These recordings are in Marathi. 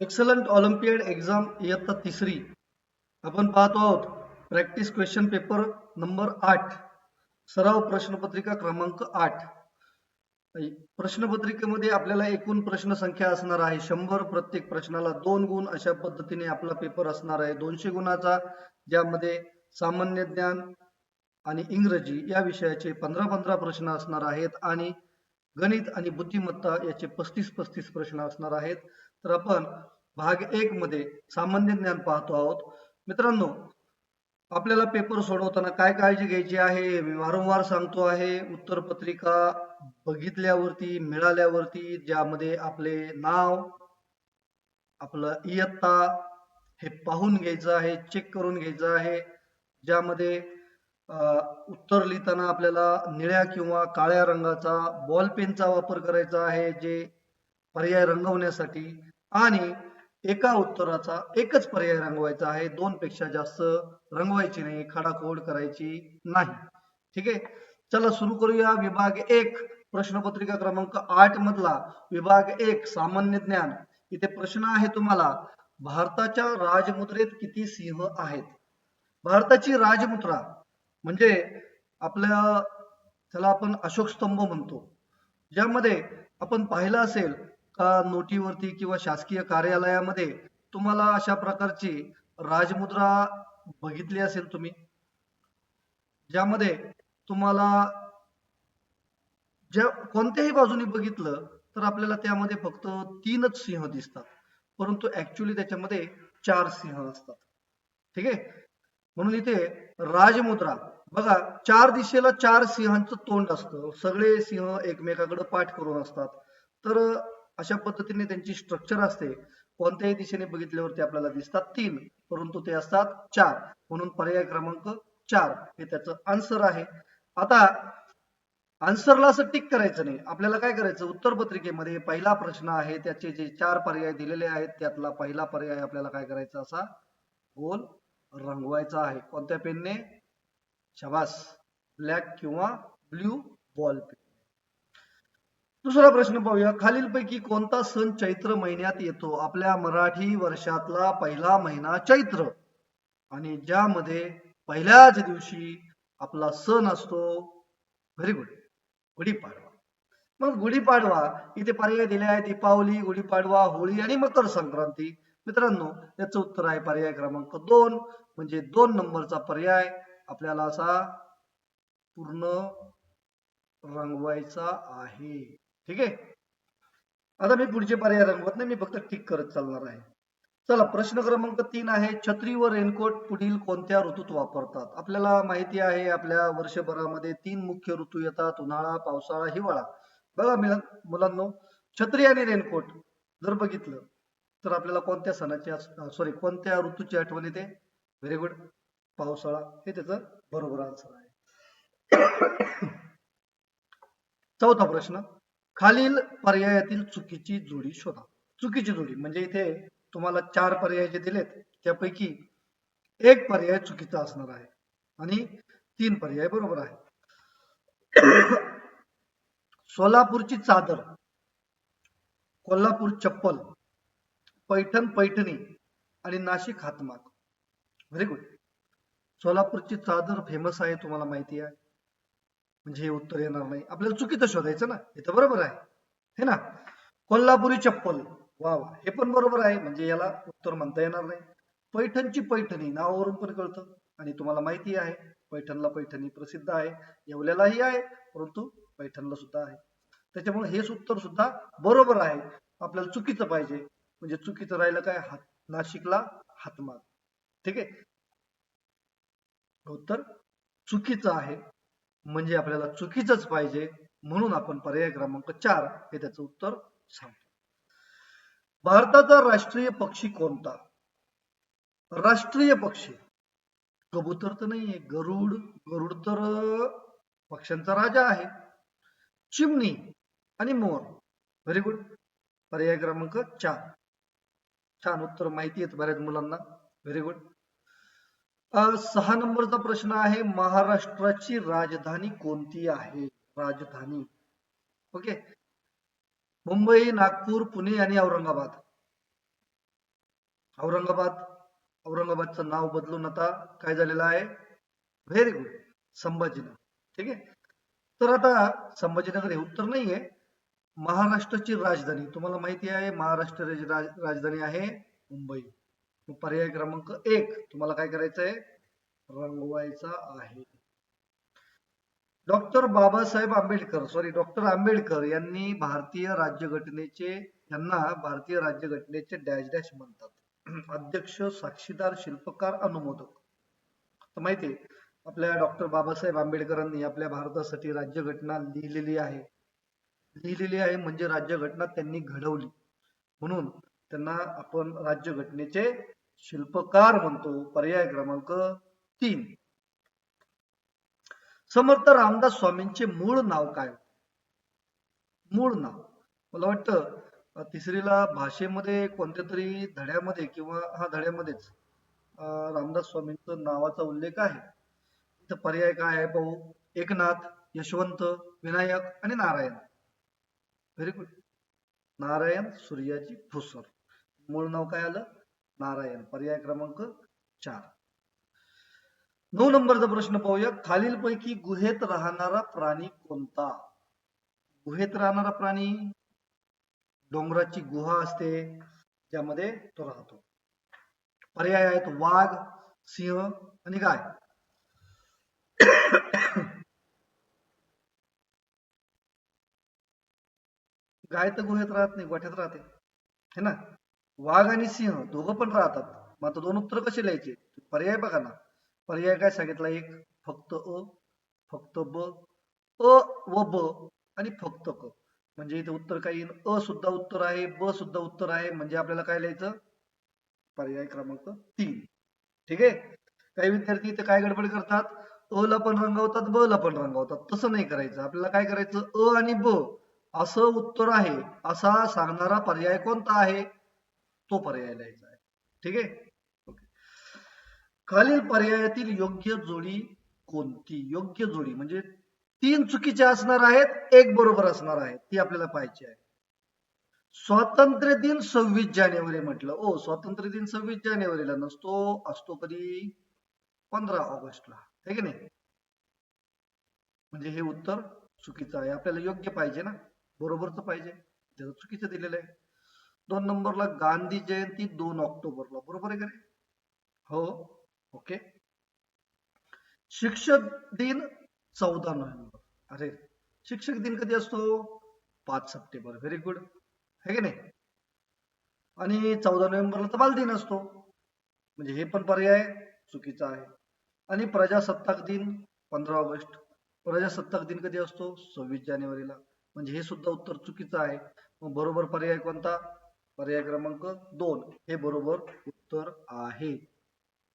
एक्सलंट ऑलिम्पियड एक्झाम इयत्ता तिसरी. आपण पाहतो आहोत. प्रॅक्टिस क्वेश्चन पेपर नंबर आठ. सराव प्रश्नपत्रिका क्रमांक आठ. प्रश्नपत्रिकेमध्ये आपल्याला एकूण प्रश्न संख्या असणार आहे. शंभर प्रत्येक प्रश्नाला दोन गुण अशा पद्धतीने आपला पेपर असणार आहे. दोनशे गुणाचा ज्यामध्ये सामान्य ज्ञान आणि इंग्रजी या विषयाचे पंधरा पंधरा प्रश्न असणार आहेत आणि गणित आणि बुद्धिमत्ता याचे पस्तीस पस्तीस प्रश्न असणार आहेत. तर आपण भाग एक मध्ये सामान्य ज्ञान पाहतो आहोत. मित्रांनो आपल्याला पेपर सोडवताना काय काळजी घ्यायची आहे? मी वारंवार सांगतो आहे उत्तरपत्रिका बघितल्यावरती मिळाल्यावरती ज्यामध्ये आपले नाव आपलं इयत्ता हे पाहून घ्यायचं आहे चेक करून घ्यायचं आहे. ज्यामध्ये उत्तर लिहिताना आपल्याला निळ्या किंवा काळ्या रंगाचा बॉल पेनचा वापर करायचा आहे जे पर्याय रंगवण्यासाठी. आणि एका उत्तराचा एकच पर्याय रंगवायचा आहे. दोन पेक्षा जास्त रंगवायची नाही खाडाखोड करायची नाही. ठीक आहे? चला सुरू करूया. विभाग एक प्रश्नपत्रिका क्रमांक आठ मधला विभाग एक सामान्य ज्ञान. इथे प्रश्न आहे तुम्हाला भारताच्या राजमुद्रेत किती सिंह आहेत? भारताची राजमुद्रा म्हणजे आपल्या त्याला आपण अशोक स्तंभ म्हणतो. ज्यामध्ये आपण पाहिलं असेल नोटीवरती किंवा शासकीय कार्यालयामध्ये तुम्हाला अशा प्रकारची राजमुद्रा बघितली असेल तुम्ही ज्यामध्ये तुम्हाला ज्या कोणत्याही बाजूनी बघितलं तर आपल्याला त्यामध्ये फक्त तीनच सिंह दिसतात. परंतु ऍक्च्युली त्याच्यामध्ये चार सिंह असतात. ठीक आहे? म्हणून इथे राजमुद्रा बघा चार दिशेला चार सिंहांचं तोंड असतं. सगळे सिंह एकमेकाकडे पाठ करून असतात. तर अशा पद्धतीने त्यांची स्ट्रक्चर असते. कोणत्याही दिशेने बघितल्यावरती आपल्याला दिसतात. तीन परंतु ते असतात चार. म्हणून पर्याय क्रमांक चार हे त्याचं आन्सर आहे. आता आन्सरला असं टिक करायचं नाही. आपल्याला काय करायचं? उत्तर पत्रिकेमध्ये पहिला प्रश्न आहे त्याचे जे चार पर्याय दिलेले आहेत त्यातला पहिला पर्याय आपल्याला काय करायचा? असा गोल रंगवायचा आहे. कोणत्या पेनने? शबास. ब्लॅक किंवा ब्ल्यू बॉल पेन. दुसरा प्रश्न पाहूया. खालीलपैकी कोणता सण चैत्र महिन्यात येतो? आपल्या मराठी वर्षातला पहिला महिना चैत्र. आणि ज्यामध्ये पहिल्याच दिवशी आपला सण असतो. Very good Gudi Padwa. मग गुढीपाडवा इथे पर्याय दिले आहे दीपावली गुढीपाडवा होळी आणि मकर संक्रांती. मित्रांनो याचं उत्तर आहे पर्याय क्रमांक दोन. म्हणजे दोन नंबरचा पर्याय आपल्याला असा पूर्ण रंगवायचा आहे. ठीक आहे? आता मी पुढचे पर्याय रंगवत नाही मी फक्त ठीक करत चालणार आहे. चला प्रश्न क्रमांक तीन आहे छत्री व रेनकोट पुढील कोणत्या ऋतूत वापरतात? आपल्याला माहिती आहे आपल्या वर्षभरामध्ये तीन मुख्य ऋतू येतात उन्हाळा पावसाळा हिवाळा. बघा मुलांनो छत्री आणि रेनकोट जर बघितलं तर आपल्याला कोणत्या सणाची सॉरी कोणत्या ऋतूची आठवण येते? व्हेरी गुड पावसाळा हे त्याचं बरोबर आन्सर आहे. चौथा प्रश्न. खालील पर्यायातील चुकीची जोडी शोधा. चुकीची जोडी म्हणजे इथे तुम्हाला चार पर्याय जे दिलेत त्यापैकी एक पर्याय चुकीचा असणार आहे आणि तीन पर्याय बरोबर आहे. सोलापूरची चादर कोल्हापूर चप्पल पैठण पैठणी आणि नाशिक हातमाग. व्हेरी गुड सोलापूरची चादर फेमस आहे तुम्हाला माहिती आहे. म्हणजे हे उत्तर येणार नाही. आपल्याला चुकीचं शोधायचं ना? हे तर बरोबर आहे. हे ना? कोल्हापुरी चप्पल. वा वा. हे पण बरोबर आहे. म्हणजे याला उत्तर म्हणता येणार नाही. पैठणची पैठणी. नावावरून पण कळतं. आणि तुम्हाला माहिती आहे पैठणला पैठणी प्रसिद्ध आहे. येवल्यालाही आहे परंतु पैठणला सुद्धा आहे. त्याच्यामुळे हेच उत्तर सुद्धा बरोबर आहे. आपल्याला चुकीचं पाहिजे. म्हणजे चुकीचं राहिलं काय? हात नाशिकला हातमाग. ठीक आहे? उत्तर चुकीचं आहे. म्हणजे आपल्याला चुकीचंच पाहिजे म्हणून आपण पर्याय क्रमांक चार हे त्याचं उत्तर सांगतो. भारताचा राष्ट्रीय पक्षी कोणता? राष्ट्रीय पक्षी. कबूतर तर नाहीये गरुड गरुड तर पक्ष्यांचा राजा आहे. चिमणी आणि मोर. व्हेरी गुड पर्याय क्रमांक चार. छान उत्तर माहिती आहेत बऱ्याच मुलांना. व्हेरी गुड सहा नंबरचा प्रश्न आहे महाराष्ट्राची राजधानी कोणती आहे? राजधानी. ओके. मुंबई नागपूर पुणे आणि औरंगाबाद. औरंगाबाद औरंगाबादचं नाव बदलून आता काय झालेलं आहे? Very good Sambhajinagar. ठीक आहे? तर आता संभाजीनगर हे उत्तर नाहीये महाराष्ट्राची राजधानी. तुम्हाला माहिती आहे महाराष्ट्राची राजधानी आहे मुंबई. पर्याय क्रमांक एक. तुम्हाला काय करायचं आहे रंगवायचा आहे. Doctor Babasaheb Ambedkar sorry doctor Ambedkar यांनी भारतीय राज्यघटनेचे यांना भारतीय राज्यघटनेचे डॅश डॅश म्हणतात. अध्यक्ष साक्षीदार शिल्पकार अनुमोदक. तर माहिती आहे आपल्या डॉक्टर बाबासाहेब आंबेडकरांनी आपल्या भारतासाठी राज्यघटना लिहिलेली आहे. लिहिलेली आहे म्हणजे राज्यघटना त्यांनी घडवली. म्हणून त्यांना आपण राज्यघटनेचे शिल्पकार म्हणतो पर्याय क्रमांक तीन. समर्थ रामदास स्वामींचे मूळ नाव काय? मूळ नाव. मला वाटतं तिसरीला भाषेमध्ये कोणत्या तरी धड्यामध्ये किंवा हा धड्यामध्येच रामदास स्वामींचं नावाचा उल्लेख आहे. इथं पर्याय काय आहे भाऊ एकनाथ यशवंत विनायक आणि Narayan. Very good Narayan Suryaji Bhusar. मूळ नाव काय आलं? नारायण पर्याय क्रमांक चार. नऊ नंबरचा प्रश्न पाहूया. खालीलपैकी गुहेत राहणारा प्राणी कोणता? गुहेत राहणारा प्राणी डोंगराची गुहा असते ज्यामध्ये तो राहतो. पर्याय आहेत वाघ सिंह आणि गाय. गाय तर गुहेत राहत नाही गोठ्यात राहते. है ना? वाघ आणि सिंह दोघं पण राहतात. मग आता दोन उत्तर कसे लिहायचे? पर्याय बघा ना. पर्याय काय सांगितला? एक फक्त अ फक्त ब अ व ब आणि फक्त क. म्हणजे इथे उत्तर काय येईल अ सुद्धा उत्तर आहे ब सुद्धा उत्तर आहे. म्हणजे आपल्याला काय लिहायचं? पर्याय क्रमांक तीन. ठीक आहे? काही विद्यार्थी इथे काय गडबड करतात? अ ला पण रंगवतात ब ला पण रंगवतात. तसं नाही करायचं. आपल्याला काय करायचं? अ आणि ब असं उत्तर आहे. असा सांगणारा पर्याय कोणता आहे? तो पर्याय लिहायचा आहे. ठीक आहे? खालील पर्यायातील योग्य जोडी कोणती? योग्य जोडी म्हणजे तीन चुकीचे असणार आहेत एक बरोबर असणार आहे. ती आपल्याला पाहायची आहे. स्वातंत्र्य दिन सव्वीस जानेवारी म्हटलं. ओ स्वातंत्र्य दिन सव्वीस जानेवारीला नसतो असतो कधी पंधरा ऑगस्टला. आहे की नाही? म्हणजे हे उत्तर चुकीचं आहे. आपल्याला योग्य पाहिजे ना? बरोबरच पाहिजे. त्याचं चुकीचं दिलेलं आहे. दोन नंबरला गांधी जयंती दोन ऑक्टोबरला. बरोबर आहे का रे हो. ओके. शिक्षक दिन चौदा नोव्हेंबर. अरे शिक्षक दिन कधी असतो? पाच सप्टेंबर. व्हेरी गुड है की नाही? आणि चौदा नोव्हेंबरला तर बालदिन असतो. म्हणजे हे पण पर्याय चुकीचा आहे. आणि प्रजासत्ताक दिन पंधरा ऑगस्ट. प्रजासत्ताक दिन कधी असतो? सव्वीस जानेवारीला. म्हणजे हे सुद्धा उत्तर चुकीचं आहे. मग बरोबर पर्याय कोणता? पर्याय क्रमांक दोन. हे बरोबर उत्तर आहे.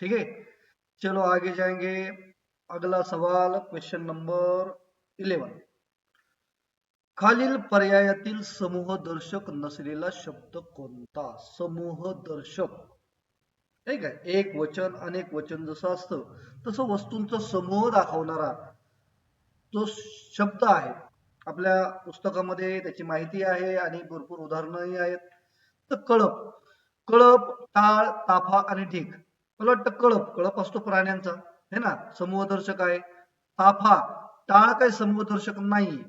ठीक है चलो आगे जाएंगे. अगला सवाल क्वेश्चन नंबर इलेवन खालील पर्यायातील समूह दर्शक नसलेला शब्द कोणता? समूहदर्शक ठीक आहे? एक वचन अनेक वचन जसं असतं तसं वस्तूंचा समूह दाखवणारा जो शब्द आहे आपल्या पुस्तकामध्ये त्याची माहिती आहे आणि भरपूर उदाहरणंही आहेत. तर कळप. कळप टाळ ताफा आणि ढीक. मला वाटतं कळप कळप असतो प्राण्यांचा. है ना? समूहदर्शक आहे. ताफा टाळ काही समूहदर्शक नाही.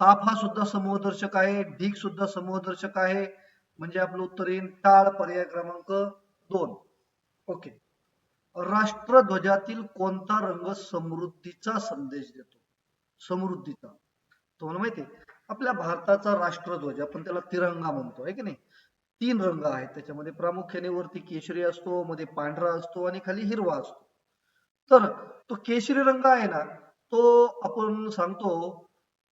ताफा सुद्धा समूहदर्शक आहे. ढीक सुद्धा समूहदर्शक आहे. म्हणजे आपलं उत्तर येईल टाळ पर्याय क्रमांक दोन. ओके. राष्ट्रध्वजातील कोणता रंग समृद्धीचा संदेश देतो? समृद्धीचा. तुम्हाला माहिती आपल्या भारताचा राष्ट्रध्वज आपण त्याला तिरंगा म्हणतो. आहे की नाही? तीन रंग आहेत. त्याच्यामध्ये प्रामुख्याने वरती केशरी असतो मध्ये पांढरा असतो आणि खाली हिरवा असतो. तर तो केशरी रंग आहे ना तो आपण सांगतो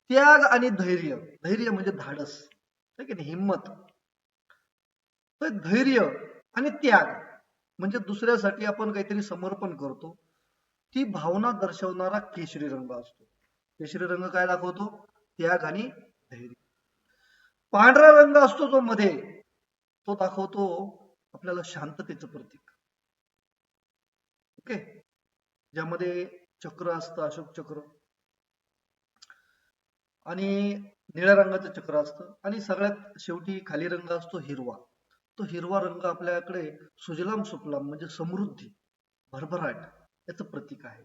त्याग आणि धैर्य. धैर्य म्हणजे धाडस. आहे की हिंमत. तर धैर्य आणि त्याग म्हणजे दुसऱ्यासाठी आपण काहीतरी समर्पण करतो. ती भावना दर्शवणारा केशरी रंग असतो. केशरी रंग काय दाखवतो? त्याग आणि धैर्य. पांढरा रंग असतो जो मध्ये. तो दाखवतो आपल्याला शांततेचं प्रतीक. ओके? ज्यामध्ये चक्र असतं अशोक चक्र. आणि निळ्या रंगाचं चक्र असतं. आणि सगळ्यात शेवटी खाली रंग असतो हिरवा. तो हिरवा रंग आपल्याकडे सुजलाम सुफलाम म्हणजे समृद्धी भरभराट याचं प्रतीक आहे.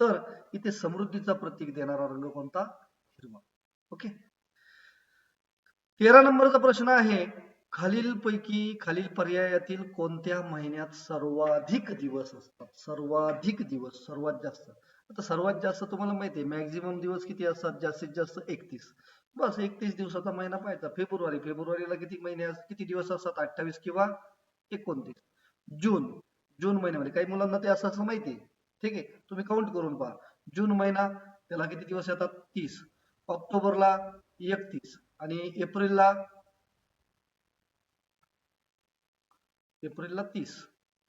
तर इथे समृद्धीचा प्रतीक देणारा रंग कोणता? हिरवा. ओके? तेरा नंबरचा प्रश्न आहे खालीलपैकी खालील पर्यायातील कोणत्या महिन्यात सर्वाधिक दिवस असतात? सर्वाधिक दिवस सर्वात जास्त. आता सर्वात जास्त तुम्हाला माहिती आहे मॅक्झिमम दिवस किती असतात? जास्तीत जास्त एकतीस. बस एकतीस दिवसाचा महिना पाहायचा. फेब्रुवारी फेब्रुवारीला किती महिने किती दिवस असतात? अठ्ठावीस किंवा एकोणतीस. जून जून महिन्यामध्ये. काही मुलांना ते असं असं माहिती आहे. ठीक आहे? तुम्ही काउंट करून पहा. जून महिना त्याला किती दिवस येतात? तीस. ऑक्टोबरला एकतीस. आणि एप्रिलला एप्रिलला तीस.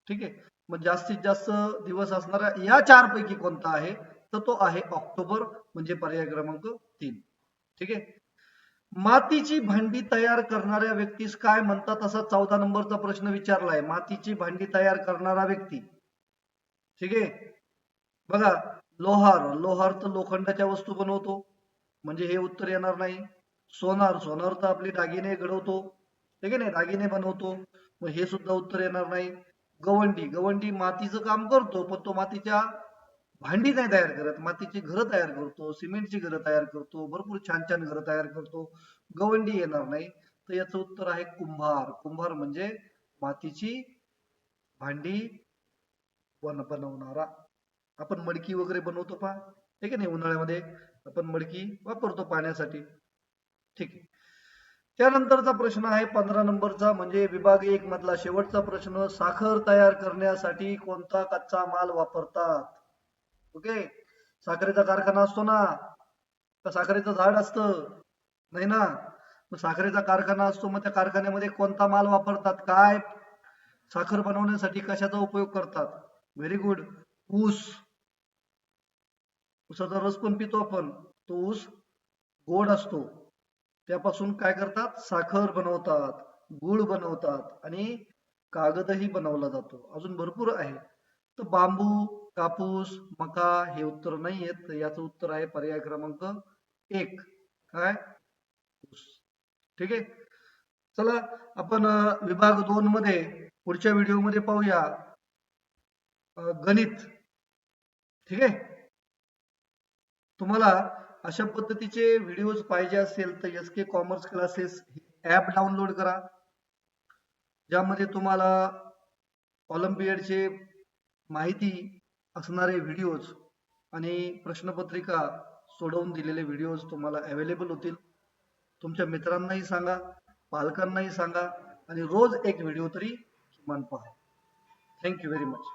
ठीक आहे? मग जास्तीत जास्त दिवस असणारा या चार पैकी कोणता आहे? तर तो आहे ऑक्टोबर म्हणजे पर्याय क्रमांक तीन. ठीक आहे? मातीची भांडी तयार करणाऱ्या व्यक्तीस काय म्हणतात? असा चौदा नंबरचा प्रश्न विचारलाय. मातीची भांडी तयार करणारा व्यक्ती. ठीक आहे? बघा लोहार. लोहार तर लोखंडाच्या वस्तू बनवतो. म्हणजे हे उत्तर येणार नाही. सोनार. सोनार तर आपले दागिने घडवतो ठीक आहे? ना दागिने बनवतो. मग हे सुद्धा उत्तर येणार नाही. गवंडी गवंडी मातीचं काम करतो पण तो मातीच्या भांडी नाही तयार करत. मातीची घरं तयार करतो सिमेंटची घरं तयार करतो भरपूर छान छान घरं तयार करतो. गवंडी येणार नाही. तर याचं उत्तर आहे कुंभार. कुंभार म्हणजे मातीची भांडी बनवणारा. आपण मडकी वगैरे बनवतो पहा. ठीक आहे नाही उन्हाळ्यामध्ये आपण मडकी वापरतो पाण्यासाठी. ठीक आहे. त्यानंतरचा प्रश्न आहे पंधरा नंबरचा म्हणजे विभाग एक मधला शेवटचा प्रश्न साखर तयार करण्यासाठी कोणता कच्चा माल वापरतात? ओके? साखरेचा कारखाना असतो ना तर साखरेचं झाड असतं नाही ना? साखरेचा कारखाना असतो मग त्या कारखान्यामध्ये कोणता माल वापरतात? काय? साखर बनवण्यासाठी कशाचा उपयोग करतात? व्हेरी गुड ऊस. ऊसाचा रस पण पितो आपण. तो ऊस गोड असतो. त्यापासून काय करतात? साखर बनवतात गुळ बनवतात आणि कागदही बनवला जातो. अजून भरपूर आहे. तर बांबू कापूस मका हे उत्तर नाही आहेत. याचं उत्तर आहे पर्याय क्रमांक एक. काय? ठीक आहे? चला आपण विभाग दोन मध्ये पुढच्या व्हिडिओमध्ये पाहूया. गणित. ठीक आहे? तुम्हाला अशा पद्धतीचे व्हिडिओज पाहिजे असेल तर S K commerce classes app download करा. ज्यामध्ये तुम्हाला ऑलिम्पियडचे माहिती असणारे व्हिडिओज आणि प्रश्नपत्रिका सोडवून दिलेले व्हिडिओज तुम्हाला अवेलेबल होतील. तुमच्या मित्रांनाही सांगा पालकांनाही सांगा आणि रोज एक व्हिडिओ तरी किमान पहा. Thank you very much